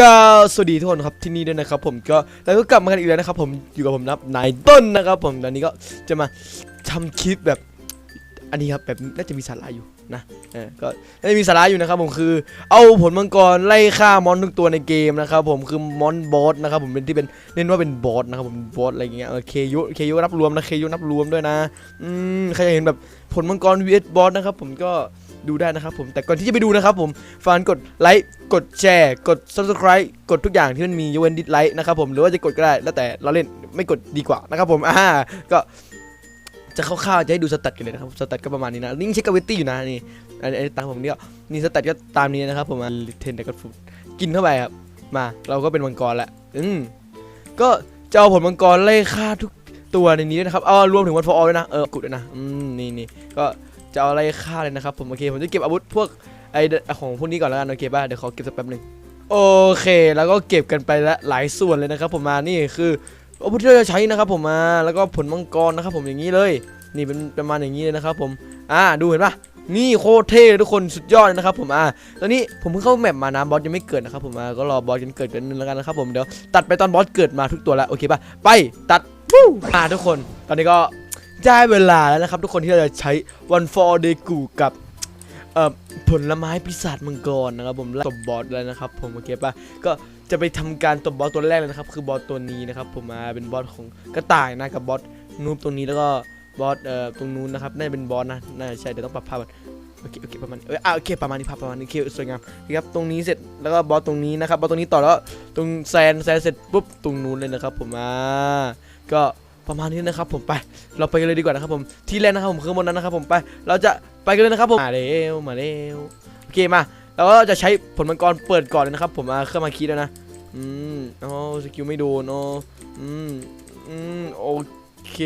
ก็สวัสดีทุกคนครับที่นี่ด้วยนะครับ ผมก็แล้วก็กลับมากันอีกแล้วนะครับ ผมอยู่กับผมนับนายต้นนะครับ ผมตอนนี้ก็จะมาทำคลิปแบบ อันนี้ครับแบบน่าจะมีสาระอยู่นะเออก็น่าจะมีสาระอยู่นะครับ ผมคือ เอาผลมังกรไล่ฆ่ามอนทุกตัวในเกมนะครับ ผมคือมอนบอสนะครับ ผมเป็นที่เป็นเน้นว่าเป็นบอสนะครับผมบอสอะไรอย่างเงี้ยเคยุเคยุนับรวมนะเคยุนับรวมด้วยนะอืมใครอยากเห็นแบบผลมังกร vs บอสนะครับ ผมก็ ดูได้นะครับผมแต่ก่อนที่จะไปดูนะครับผมฝากกดไลค์กดแชร์ กด subscribe กดทุกอย่างที่มันมียกเว้นดิสไลค์นะครับผมหรือว่าจะกดก็ได้แล้วแต่เราเล่นไม่กดดีกว่านะครับผมอ่าก็จะคร่าวๆจะให้ดูสแตทกันเลยนะครับสแตทก็ประมาณนี้นะนี่เช็คกาวิตี้อยู่นะนี่อันนี้ตามผมเนี่ยนี่สแตทก็ตามนี้นะครับผมเทนแต่ก็ฟูดกินเข้าไปครับมาเราก็เป็นมังกรแล้วอืมก็จะเอาผลมังกรไล่ฆ่าทุกตัวในนี้ด้วยนะครับ เอารวมถึงวันฟอร์อด้วยนะ เออกุดด้วยนะ อืม นี่นี่ก็ จะเอาอะไรฆ่าเลยนะครับผมโอเคผมจะเก็บอาวุธพวกไอของพวกนี้ก่อนแล้วกันโอเคป่ะเดี๋ยวขอเก็บสักแป๊บหนึงโอเค แล้วก็เก็บกันไปละหลายส่วนเลยนะครับผมมานี่คืออาวุธที่เราจะใช้นะครับผมมาแล้วก็ผลมังกรนะครับผมอย่างนี้เลย นี่เป็นประมาณอย่างนี้เลยนะครับผมอ่าดูเห็นปะนี่โคตรเท่ทุกคนสุดยอดนะครับผมอ่าตอนนี้ผมเพิ่งเข้าแมปมานะบอสยังไม่เกิดนะครับผมมาก็รอบอสกันเกิดกันนึงแล้วกันนะครับผมเดี๋ยวตัดไปตอนบอสเกิดมาทุกตัวแล้วโอเคป่ะไปตัดวู้อ่าทุกคน ตอนนี้ก็ ได้เวลาแล้วนะครับ ทุกคนที่เราจะใช้วันฟอร์เดกูกับผลไม้ปีศาจมังกรนะครับผมตบบอสแล้วนะครับ ผมโอเคป่ะก็จะไปทำการตบบอสตัวแรกเลยนะครับ คือบอสตัวนี้นะครับ ผมมาเป็นบอสของกระต่ายนะกับบอสนูบตรงนี้แล้วก็บอสเอ่อตรงนู้นนะครับน่าจะเป็นบอสนะน่าจะใช่เดี๋ยวต้องปรับภาพก่อนโอเคโอเคประมาณเอออะโอเคประมาณนี้ภาพประมาณนี้โอเคสวยงามนะครับตรงนี้เสร็จแล้วก็บอสตรงนี้นะครับบอสตรงนี้ต่อแล้วตรงแซนแซนเสร็จปุ๊บตรงนู้นเลยนะครับ ผมอ่าก็ ประมาณนี้นะครับผมไปเราไปกันเลยดีกว่านะครับผมที่แรกนะครับผมคือบนนั้นนะครับผมไปเราจะไปกันเลยนะครับผมมาเร็วมาเร็วโอเคมาเราก็จะใช้ผลมังกรเปิดก่อนเลยนะครับ ผมมาเครื่องมาคิดแล้วนะอืมโอ๋อสกิลไม่โดนอ๋ออืมอืมโอเค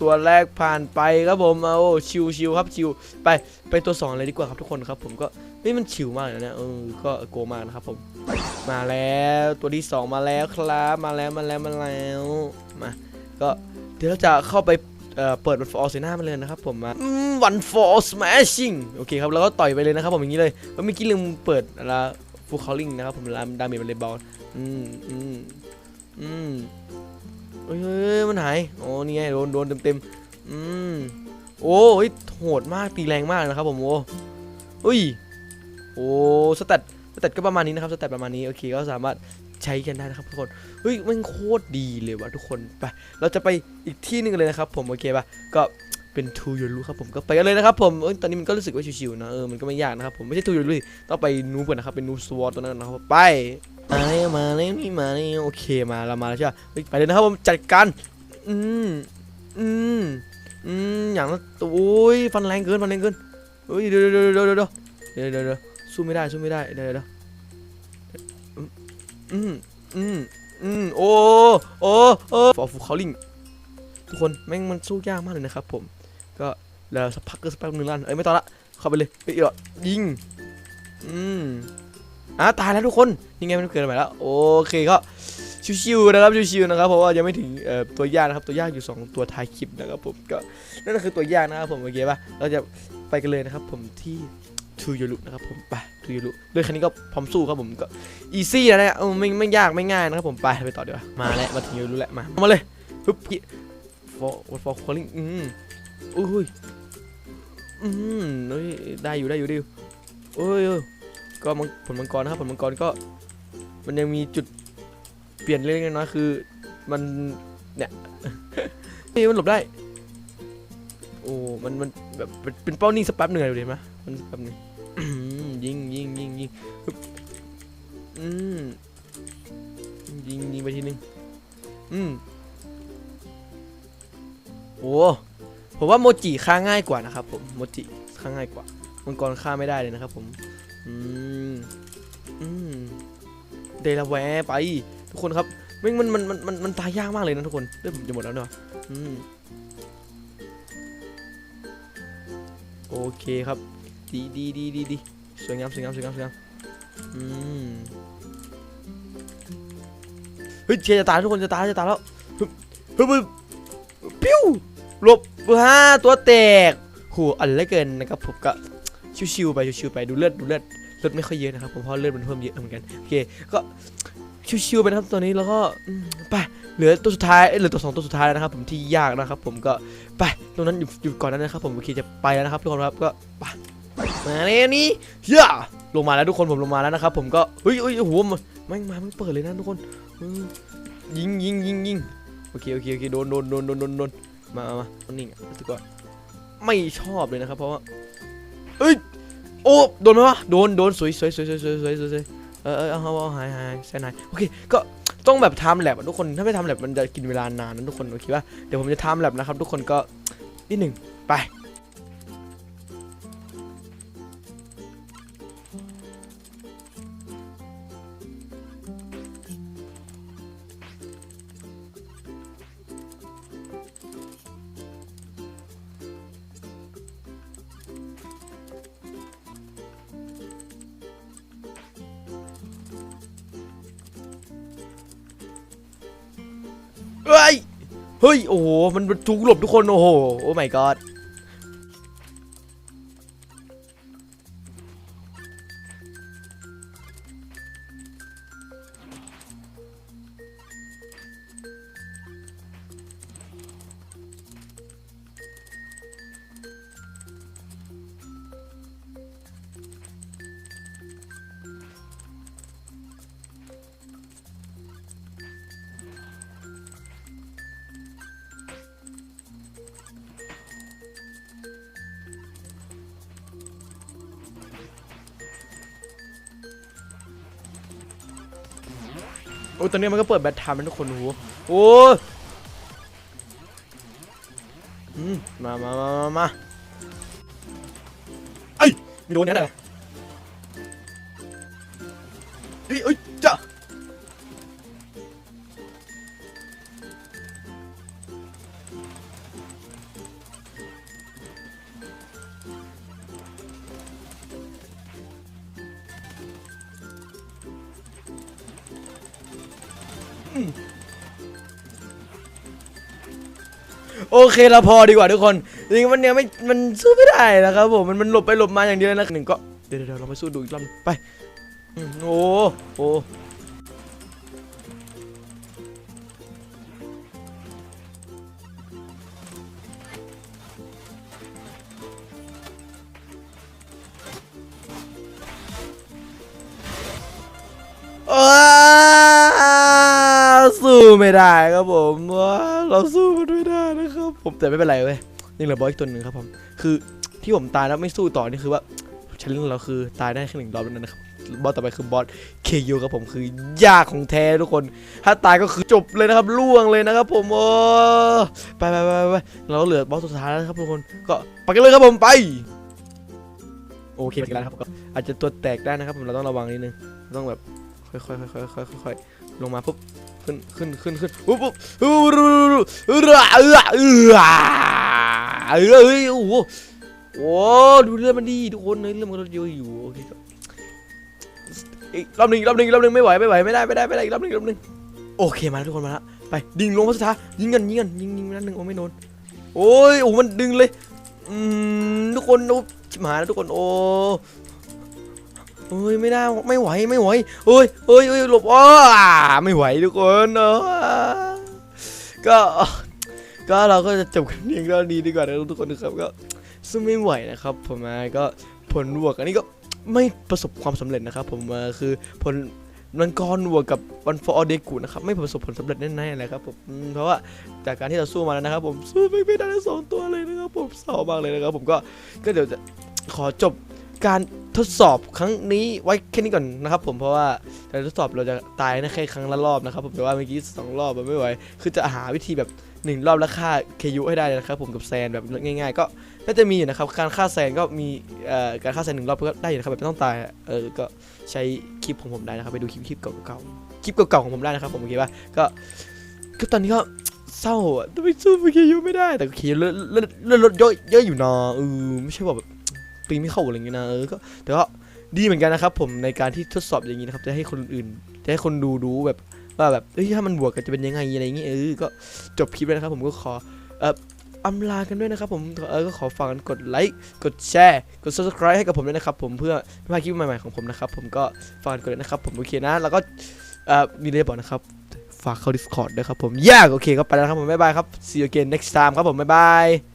ตัวแรกผ่านไปครับผมเอาชิวชิวครับชิวไปไปตัวสองเลยดีกว่าครับทุกคนครับ ผมก็นี่มันชิวมากเลยนะเออก็โกมากนะครับผม มาแล้วตัวที่สองมาแล้วครับ มาแล้วมาแล้วมาแล้วมา ก็เดี๋ยวเราจะเข้าไปเเปิดวันฟอร์เซน่ามาเลยนะครับผมวันฟอร์สแมชชิ่งโอเคครับแล้วก็ต่อยไปเลยนะครับผมอย่างนี้เลยแล้วเมื่อกี้ลืมเปิดอะไรฟูคอลลิงนะครับผมรามดาเมจมันเลยเบาอืมอืมอืมเฮ้ยมันหายโอ้นี่ไงโดนโดนเต็มเต็มอืมโอ้ยโหดมากตีแรงมากนะครับผมโอ้อุ้ยโอ้สเตตสเตตก็ประมาณนี้นะครับสเตตประมาณนี้โอเคก็สามารถ ใช้กันได้นะครับทุกคนเฮ้ยมันโคตรดีเลยว่ะทุกคนไปเราจะไปอีกที่หนึ่งเลยนะครับ ผมโอเคป่ะก็เป็นทูยูรู้ครับผมก็ไปกันเลยนะครับผมตอนนี้มันก็รู้สึกว่าชิวๆนะเออมันก็ไม่ยากนะครับผมไม่ใช่ทูยูรู้ต้องไปนูบก่อนนะครับเป็นนูบสวอตตัวนั้นนะครับไปมาเลยมาเลยนี่มาเลยโอเคมาเรามาแล้วใช่ไปเลยนะครับผมจัดการอืมอืมอืมอย่างนั้นโอ้ยฟันแรงเกินฟันแรงเกินเฮ้ยเดี๋ยวเดี๋ยวเดี๋ยวเดี๋ยวเดี๋ยวเดี๋ยวสู้ไม่ได้สู้ไม่ได้เดี๋ยวเดี๋ยว อืมอืมอืมโอ้โอ้โอ้ฟอร์ฟูคอลลิงทุกคนแม่งมันสู้ยากมากเลยนะครับผมก็แล้วสักพักก็สักแป๊บนึงลั่นเอ้ยไม่ต้องละเข้าไปเลยเอ้ยเดี๋ยวยิงอืมอะตายแล้วทุกคนยังไงมันเกิดใหม่แล้วโอเคก็ชิวๆนะครับชิวๆนะครับเพราะว่ายังไม่ถึงตัวยากนะครับตัวยากอยู่สองตัวท้ายคลิปนะครับผมก็นั่นก็คือตัวยากนะครับผมโอเคป่ะเราจะไปกันเลยนะครับผมที่ทูยูรุนะครับผมไป ทูยูรุเรื่องคันนี้ก็พร้อมสู้ครับผมก็อีซี่นะเนี่ยเออไม่ไม่ยากไม่ง่ายนะครับผมไปไปต่อเดี๋ยวามาแล้วมาถึงยูรุแล้วมามาเลยปึ๊บ for for calling อืมอุ้ยอืมเฮ้ยได้อยู่ได้อยู่ได้อยู่โอ้ยเอ้ยก็มังผลมังกรนะครับผลมังกรก็ มันยังมีจุดเปลี่ยนเล็กน้อยคือ มันเนี่ยเฮ้ยมันหลบได้โอ้ มัน มันแบบเป็นเป้านิ่งสักแป๊บหนึ่งอะดูดิเห็นไหมมันสักแป๊บหนึ่ง ยิงยิงยิงยิงอืมยิงยิงไปทีนึงอืมโอ้ผมว่าโมจิฆ่าง่ายกว่านะครับผมโมจิฆ่าง่ายกว่ามังกรฆ่าไม่ได้เลยนะครับผมอืมอืมเดลาแวร์ไป ทุกคนครับมันมันมันมันมันตายยากมากเลยนะทุกคนเลือดผมจะหมดแล้วเนาะอืมโอเคครับ ดีดีดีดีดี สวยงามสวยงามสวยงามสวยงามอืมเฮ้ยเชียร์จะตายทุกคนจะตายจะตายแล้วฮึบฮึบปิ้วหลบฮ่าตัวแตกโหอันเลือเกินนะครับผมก็ชิวๆไปชิวๆไปดูเลือดดูเลือดเลือดไม่ค่อยเยอะนะครับผมเพราะเลือดมันเพิ่มเยอะเหมือนกันโอเคก็ชิวๆไปนะครับตอนนี้แล้วก็ไปเหลือตัวสุดท้ายเอ้ยเหลือตัวสองตัวสุดท้ายแล้วนะครับ ผมที่ยากนะครับ ผมก็ไปตรงนั้นอยู่อยู่ก่อนนั้นนะครับ ผมโอเคจะไปแล้วนะครับทุกคนครับก็ไป มาเนี่ยนี่เฮียลงมาแล้วทุกคนผมลงมาแล้วนะครับผมก็เฮ้ยเฮ้ยโอ้โหมันมามันเปิดเลยนะทุกคนยิงยิงยิงยิงโอเคโอเคโอเคโดนโดนโดนโดนโดนมามามานิ่งทุกคนไม่ชอบเลยนะครับเพราะว่าเฮ้ยโอ้โดนไหมวะโดนโดนสวยสวยสวยสวยสวยสวยสวยเออเออเอาเอาหายหายเซนไหโอเคก็ต้องแบบทำแลบทุกคนถ้าไม่ทำแลบมันจะกินเวลานานนะทุกคนโอเคป่ะเดี๋ยวผมจะทำแลบนะครับทุกคนก็นิดหนึ่งไป เฮ้ย เฮ้ย โอ้โห มันทุกหลบทุกคน โอ้โห โอ้ my god อ้ยตอนนี้มันก็เปิดแบทไทม์แล้ทุกคนโอ้โหโอ้ยมามามามามาไอ้ยมีโดนเนี่ยอะไรเฮ้ย โอเคเราพอดีกว่าทุกคนจริงมันเนี่ยไม่มันสู้ไม่ได้นะครับผมมันมันหลบไปหลบมาอย่างเดียวนะหนึ่งก็เดี๋ยวเดี๋ยวเราไปสู้ดูอีกรอบไปโอ้โหอ้า สู้ไม่ได้ครับผมว้าเราสู้มันไม่ได้นะครับผมแต่ไม่เป็นไรเว้ยยังเหลือบอสอีกตัวหนึ่งครับผมคือที่ผมตายแล้วไม่สู้ต่อนี่คือว่าชันเลนเราคือตายได้แค่หนึ่งรอบแล้วนะครับบอสต่อไปคือบอสเคยูครับผมคือยากของแท้ทุกคน ถ้าตายก็คือจบเลยนะครับล่วงเลยนะครับ ผมโอ้ไปไปไปไปเราเหลือบอสสุดท้ายแล้วครับทุกคนก็ไปกันเลยครับผมไปโอเคไปกันแล้วครับก็อาจจะตัวแตกได้นะครับผมเราต้องระวังนิดนึงต้องแบบค่อยๆค่อยๆค่อยๆค่อยๆลงมาปุ๊บ ขึ้นขึ้นขึ้นขึ้นปุ๊บปุ๊บอู้รูรูรูรูเออเออเออเฮ้ยโอ้โหโอ้ดูเลือดมันดีทุกคนเลือดมันลดเยอะอยู่โอเคครับอีกรอบหนึ่งอีกรอบหนึ่งอีกรอบหนึ่งไม่ไหวไม่ไหวไม่ได้ไม่ได้ไม่ได้อีกรอบหนึ่งอีกรอบหนึ่งโอเคมาแล้วทุกคนมาแล้วไปดิ่งลงมาสุดท้ายยิงกันยิงกันยิงยิงนัดหนึ่งโอ้ไม่โดนโอ้ยโอ้มันดึงเลยอืมทุกคนโอ้ชิบหายแล้วทุกคนโอ้ เฮ้ยไม่ได้ไม่ไหวไม่ไหวเฮ้ยเฮ้ยเฮ้ยหลบอ้าไม่ไหวทุกคนเออก็ก็เราก็จะจบกันเพียงเท่านี้ดีกว่านะทุกคนนะครับก็ซึ่งไม่ไหวนะครับ ผมมาก็ผลบวกอันนี้ก็ไม่ประสบความสำเร็จนะครับ ผมมาคือผลมันกรบวกกับวันฟอร์เดกูนะครับไม่ประสบผลสำเร็จแน่ๆเลยครับผมอืมเพราะว่าจากการที่เราสู้มาแล้วนะครับ ผมสู้ไม่ได้ทั้งสองตัวเลยนะครับผมเศร้ามากเลยนะครับ ผมก็ก็เดี๋ยวจะขอจบการ ทดสอบครั้งนี้ไว้แค่นี้ก่อนนะครับผมเพราะว่าการทดสอบเราจะตายนะแค่ครั้งละรอบนะครับผมแต่ว่าเมื่อกี้สองรอบมันไม่ไหวคือจะหาวิธีแบบหนึ่งรอบแล้วฆ่าเคยุให้ได้นะครับผมกับแซนแบบง่ายๆ ก็น่าจะมีอยู่นะครับการฆ่าแซนก็มีการฆ่าแซนหนึ่งรอบก็ได้อยู่นะครับแบบไม่ต้องตายเออก็ใช้คลิปของผมได้นะครับไปดูคลิปคลิปเก่าๆคลิปเก่าๆของผมได้นะครับผมโอเคป่ะก็ก็ตอนนี้ก็เศร้าอะทำไมสู้เคยุไม่ได้แต่เคยุเลือดเลือดเลือดลดเยอะเยอะอยู่นะเออไม่ใช่ว่าแบบ ปีไม่เข้าอะไรอย่างเงี้ยนะเออก็แต่ก็ดีเหมือนกันนะครับ ผมในการที่ทดสอบอย่างนี้นะครับ จะให้คนอื่น จะให้คนดูรู้แบบว่าแบบเอ้ยถ้ามันบวกกันจะเป็นยังไงอะไรอย่างเงี้ยเออก็จบคลิปแล้วนะครับ ผมก็ขอเอออำลากันด้วยนะครับผมเออก็ขอฝากกันกดไลค์กดแชร์ กด subscribe ให้กับผมด้วยนะครับ ผมเพื่อไม่พลาดคลิปใหม่ๆของผมนะครับ ผมก็ฝากกันกดเลยนะครับ ผมโอเคนะ แล้วก็เออมีอะไรจะบอกนะครับฝากเข้า Discord ด้วยครับผมยากโอเคก็ไปแล้วครับผมบ๊ายบายครับ see you again next time ครับผมบ๊ายบาย